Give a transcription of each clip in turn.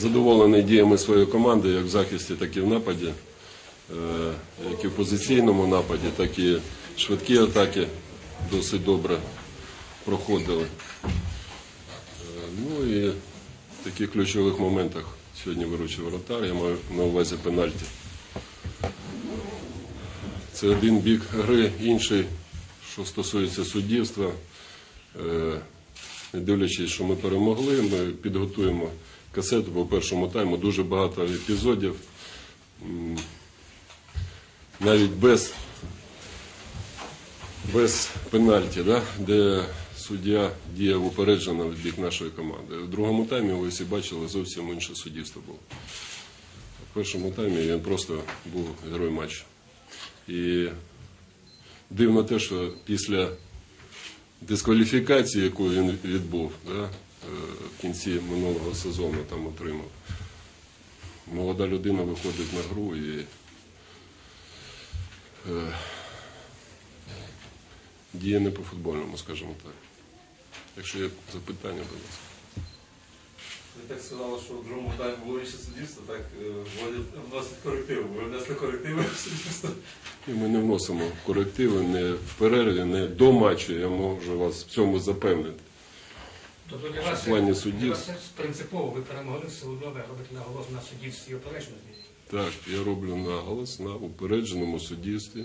Задоволений діями своєї команди, як в захисті, так і в нападі, Е, як і в позиційному нападі, так і швидкі атаки досить добре проходили. Е, Ну і в таких ключових моментах сьогодні виручив воротар, я маю на увазі пенальті. Це один бік гри, інший, що стосується суддівства. Е, Не дивлячись, що ми перемогли, ми підготуємо касету по першому тайму. Дуже багато епізодів. Навіть без, без пенальті, да, де суддя діяв упереджено в бік нашої команди. В другому таймі ви всі бачили зовсім інше суддівство було. В першому таймі він просто був герой матчу. І дивно те, що після дискваліфікації, яку він відбув да, в кінці минулого сезону там отримав, молода людина виходить на гру і е, діє не по футбольному, скажімо так. Якщо є запитання, будь ласка. Ви так сказали, що в другому таймі було інше суддівство, так е, вносять корективи. Ви внесли корективи в суддівство? І ми не вносимо корективи не в перерві, не до матчу. Я можу вас в цьому запевнити. Тобто для вас, В плані це- суддів. для вас це принципово, ви перемогли все одно, ви робите наголос на суддівстві опережності. Так, я роблю наголос на упередженому суддівстві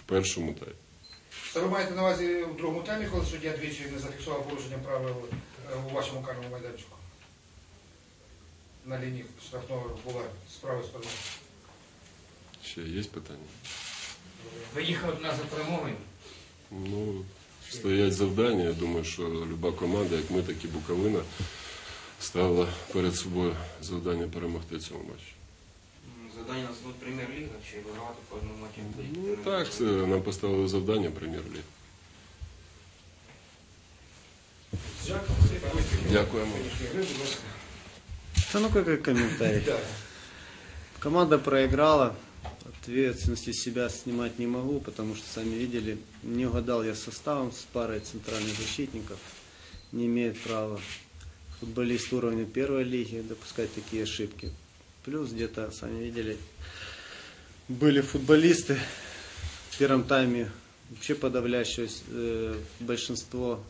в першому таймі. Це ви маєте на увазі в другому таймі, коли суддя двічі не зафіксував порушення правил е, у вашому карному майданчику? На лінії штрафного була з правої сторони. Ще є питання? Ви їхали до нас за перемогою. Ну, стоять завдання. Я думаю, що люба команда, як ми, так і Буковина, ставила перед собою завдання перемогти в цьому матчі. Завдання на звуть прем'єр-ліга чи вигравати в кожному матчі? Ну так, це нам поставили завдання прем'єр-ліги. Дякуємо. Да ну какой комментарий. Команда проиграла. Ответственности себя снимать не могу, потому что сами видели, не угадал я составом с парой центральных защитников. Не имеет права футболист уровня первой лиги допускать такие ошибки. Плюс где-то, сами видели, были футболисты в первом тайме, вообще подавляющее э, большинство,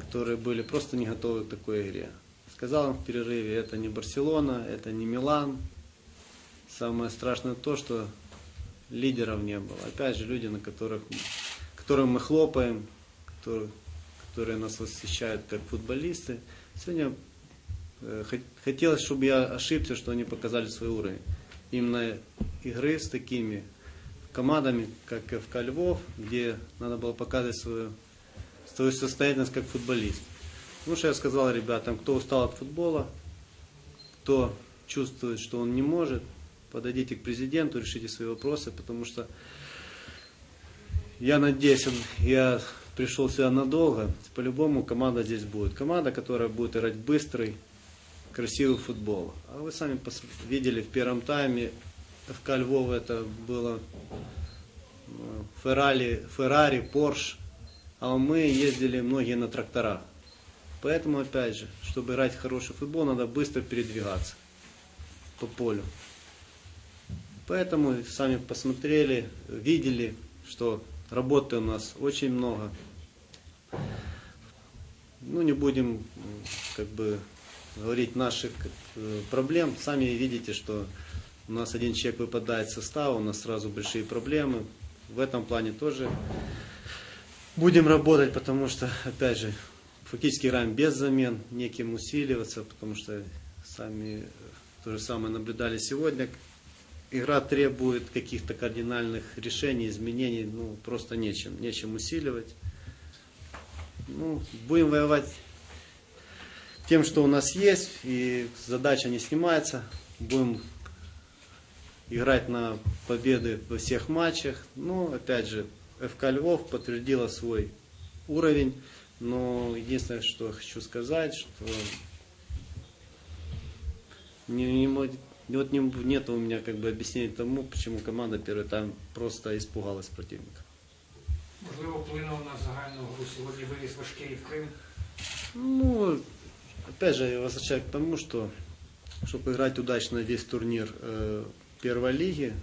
которые были просто не готовы к такой игре. Сказал им в перерыве, это не Барселона, это не Милан. Самое страшное то, что лидеров не было. Опять же, люди, на которых, которым мы хлопаем, которые, которые нас восхищают как футболисты. Сегодня э, хот- хотелось, чтобы я ошибся, что они показали свой уровень. Именно игры с такими командами, как ФК Львов, где надо было показывать свою, свою состоятельность как футболист. Ну, что я сказал ребятам, кто устал от футбола, кто чувствует, что он не может, подойдите к президенту, решите свои вопросы, потому что я надеюсь, я пришел сюда надолго, по-любому команда здесь будет. Команда, которая будет играть быстрый, красивый футбол. А вы сами видели в первом тайме, ФК Львова это было Феррари, Феррари, Порш, а мы ездили многие на тракторах. Поэтому, опять же, чтобы играть хороший футбол, надо быстро передвигаться по полю. Поэтому сами посмотрели, видели, что работы у нас очень много. Ну, не будем как бы говорить наших э, проблем. Сами видите, что у нас один человек выпадает из состава, у нас сразу большие проблемы. В этом плане тоже будем работать, потому что, опять же, фактически играем без замен, неким усиливаться, потому что сами э, то же самое наблюдали сегодня. Игра требует каких-то кардинальных решений, изменений, ну, просто нечем, нечем усиливать. Ну, будем воевать тем, что у нас есть, и задача не снимается. Будем играть на победы во всех матчах. Ну, опять же, ФК Львов подтвердила свой уровень, но единственное, что хочу сказать, что не, не мо- вот не, нет у меня как бы объяснения тому, почему команда первый тайм просто испугалась противника. Можливо, вплинуло на загальну гру сьогодні вивіз важкий в Крим. Ну, опять же, я возвращаюсь к тому, что чтобы играть удачно весь турнир э, первой лиги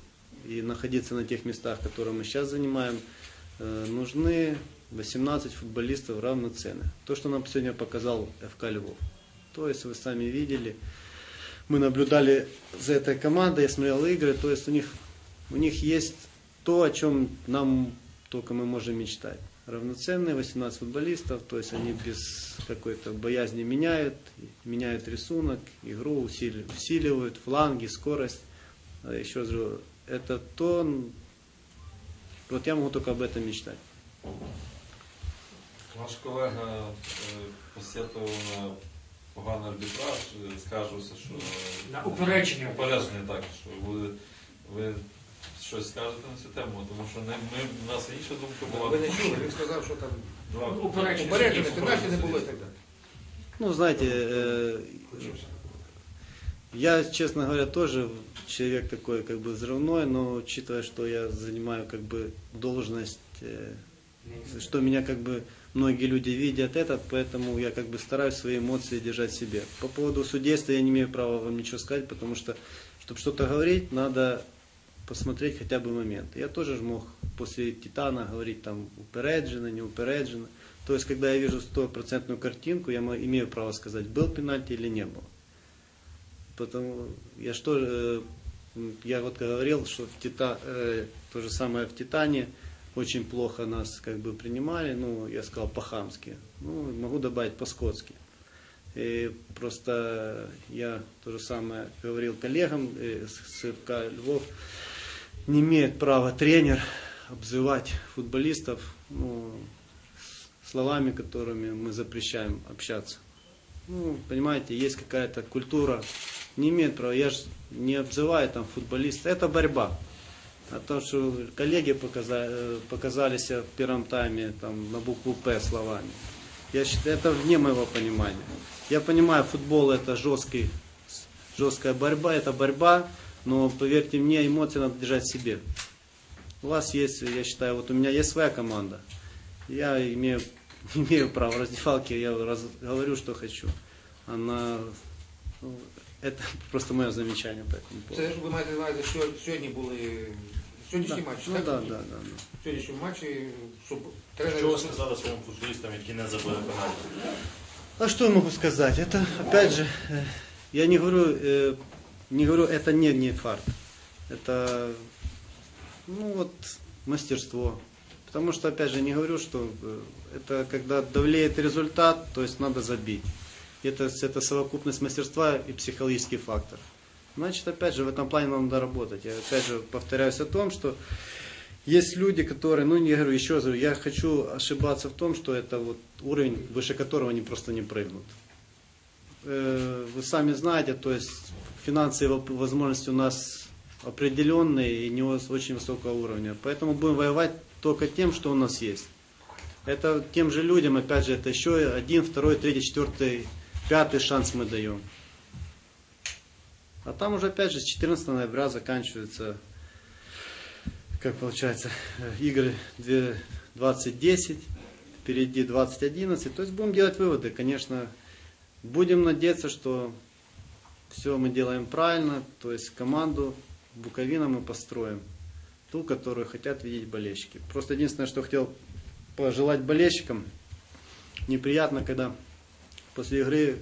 и находиться на тех местах, которые мы сейчас занимаем, э, нужны 18 футболистов равноценных. То, что нам сегодня показал ФК Львов. То есть вы сами видели, мы наблюдали за этой командой, я смотрел игры, то есть у них, у них есть то, о чем нам только мы можем мечтать. Равноценные 18 футболистов, то есть они без какой-то боязни меняют, меняют рисунок, игру усили- усиливают, фланги, скорость. А Еще раз говорю, это то, вот я могу только об этом мечтать. Ваш колега е, посетував на поганий арбітраж, е, скаржився, що На упередження. упередження так, що ви, ви щось скажете на цю тему, тому що не, ми, у нас інша думка була. Ви не чули, він сказав, що там Два. Упередження. упереджені, пенальті не було і так далі. Ну, знаете, э, я, честно говоря, тоже человек такой, как бы взрывной, но учитывая, что я занимаю как бы должность, э, что меня как бы многие люди видят этот, поэтому я как бы стараюсь свои эмоции держать себе. По поводу судейства я не имею права вам ничего сказать, потому что, чтобы что-то говорить, надо посмотреть хотя бы момент. Я тоже ж мог после Титана говорить там упереджено, не упереджено. То есть, когда я вижу стопроцентную картинку, я имею право сказать, был пенальти или не был. Потому я что, э, я вот говорил, что в Тита, э, то же самое в Титане очень плохо нас как бы принимали, ну, я сказал по-хамски, ну, могу добавить по-скотски. И просто я то же самое говорил коллегам э, с с ФК Львов, не имеет права тренер обзывать футболистов ну, словами, которыми мы запрещаем общаться. Ну, понимаете, есть какая-то культура, не имеет права. Я же не обзываю там футболиста, это борьба. А то, что коллеги показали, э, показали себя в первом тайме там, на букву П словами, я считаю, это вне моего понимания. Я понимаю, футбол это жесткий, жесткая борьба, это борьба, но поверьте мне, эмоции надо держать в себе. У вас есть, я считаю, вот у меня есть своя команда. Я имею, имею право в раздевалке, я раз- говорю, что хочу. Она, ну, это просто мое замечание по этому поводу. Це ж ви маєте на увазі, що сьогодні були сьогоднішні Да, матчі, ну так? да, да, да, да. В сьогоднішньому матчі, щоб тренер... Що ви сказали своїм футболістам, які не забили пенальті? А что я могу сказать? Это, опять же, э, я не говорю, э, не говорю, это не, не фарт. Это, ну вот, мастерство. Потому что, опять же, не говорю, что э, это когда давлеет результат, то есть надо забить. Это, это совокупность мастерства и психологический фактор. Значит, опять же, в этом плане нам надо работать. Я опять же повторяюсь о том, что есть люди, которые, ну не говорю, еще раз я хочу ошибаться в том, что это вот уровень, выше которого они просто не прыгнут. Э, Вы сами знаете, то есть финансовые возможности у нас определенные и не очень высокого уровня. Поэтому будем воевать только тем, что у нас есть. Это тем же людям, опять же, это еще один, второй, третий, четвертый, пятый шанс мы даем. А там уже опять же с 14 ноября заканчиваются, как получается, э, игры две- 2010, впереди 2011. То есть будем делать выводы. Конечно, будем надеяться, что все мы делаем правильно. То есть команду Буковина мы построим. Ту, которую хотят видеть болельщики. Просто единственное, что хотел пожелать болельщикам. Неприятно, когда после игры.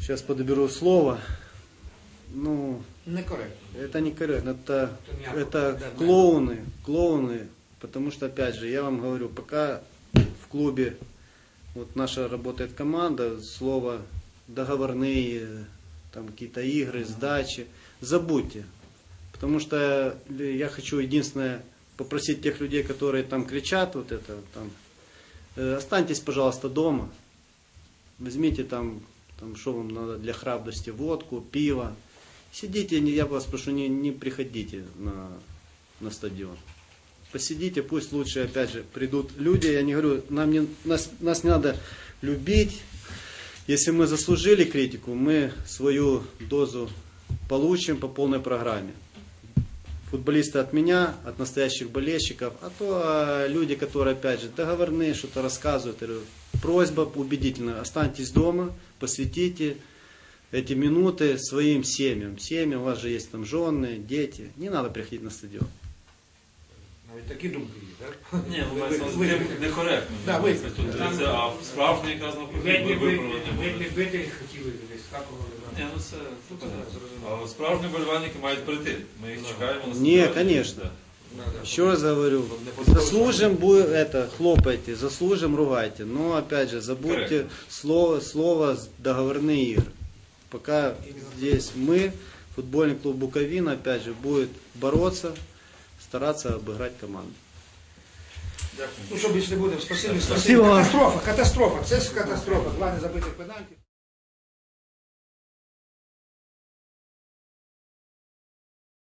Сейчас подберу слово. Ну, Некоректно. это не корректно, это, Это мягко, это да, клоуны, клоуны, потому что, опять же, я вам говорю, пока в клубе вот наша работает команда, слово договорные, там какие-то игры, сдачи, забудьте. Потому что я хочу единственное попросить тех людей, которые там кричат, вот это, там, э, останьтесь, пожалуйста, дома, возьмите там, там, что вам надо для храбрости, водку, пиво, Сидите, я вас прошу, не, не приходите на, на стадион. Посидите, пусть лучше, опять же, придут люди. Я не говорю, нам не, нас, нас не надо любить. Если мы заслужили критику, мы свою дозу получим по полной программе. Футболисты от меня, от настоящих болельщиков, а то а, люди, которые, опять же, договорные, что-то рассказывают Я говорю, Просьба убедительная, останьтесь дома, посвятите эти минуты своим семьям. Семьи, у вас же есть там жены, дети. Не надо приходить на стадион. Навіть такі думки є, так? Ні, ну мається на Ви- увазі, ви- некоректно. Да, ви- Тут це, а справжній якраз навпаки Ледь не бити, виправлення ледь буде. не бити хотіли десь, так воно Ні, ну це А справжні болівальники мають прийти. Ми їх чекаємо на Ні, стадіоні. конечно. Да. Еще раз говорю, заслужим будет это, хлопайте, заслужим, ругайте. Но опять же, забудьте Корректно. слово, слово договорные игры. Пока здесь мы, футбольный клуб Буковина, опять же, будет бороться, стараться обыграть команду. Ну, що більше не буде, спасибі, спасибі. Спасибо вам. Катастрофа, катастрофа, це ж катастрофа. Два незабитих пенальті.